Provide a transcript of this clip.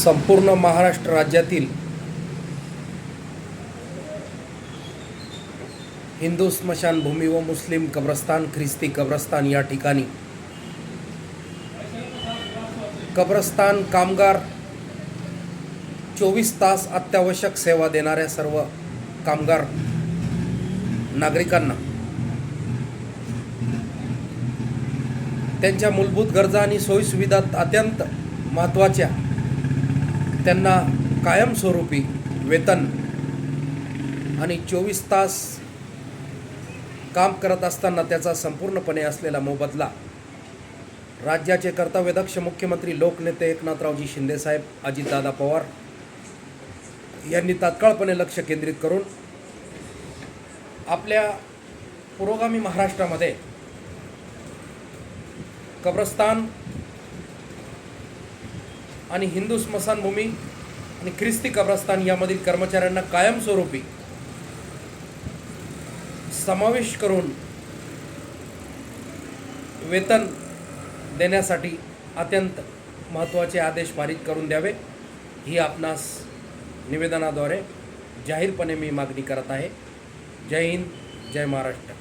संपूर्ण महाराष्ट्र राज्यातील हिंदू स्मशानभूमी व मुस्लिम कब्रस्तान ख्रिस्ती कब्रस्तान या ठिकाणी कब्रस्तान कामगार चोवीस तास अत्यावश्यक सेवा देणाऱ्या सर्व कामगार नागरिकांना त्यांच्या मूलभूत गरजा आणि सोयीसुविधा अत्यंत महत्त्वाच्या त्यांना कायमस्वरूपी वेतन आणि चोवीस तास काम करत असताना त्याचा संपूर्णपणे असलेला मोबदला राज्याचे कर्तव्यदक्ष मुख्यमंत्री लोकनेते एकनाथरावजी शिंदेसाहेब अजितदादा पवार यांनी तात्काळपणे लक्ष केंद्रित करून आपल्या पुरोगामी महाराष्ट्रामध्ये कब्रस्तान आणि हिंदू स्मशानभूमी आणि ख्रिस्ती कब्रस्तान यामधील कर्मचाऱ्यांना कायमस्वरूपी समावेश करून वेतन देण्यासाठी अत्यंत महत्त्वाचे आदेश पारित करून द्यावे. ही आपणास निवेदनाद्वारे जाहीरपणे मी मागणी करत आहे. जय हिंद जय महाराष्ट्र.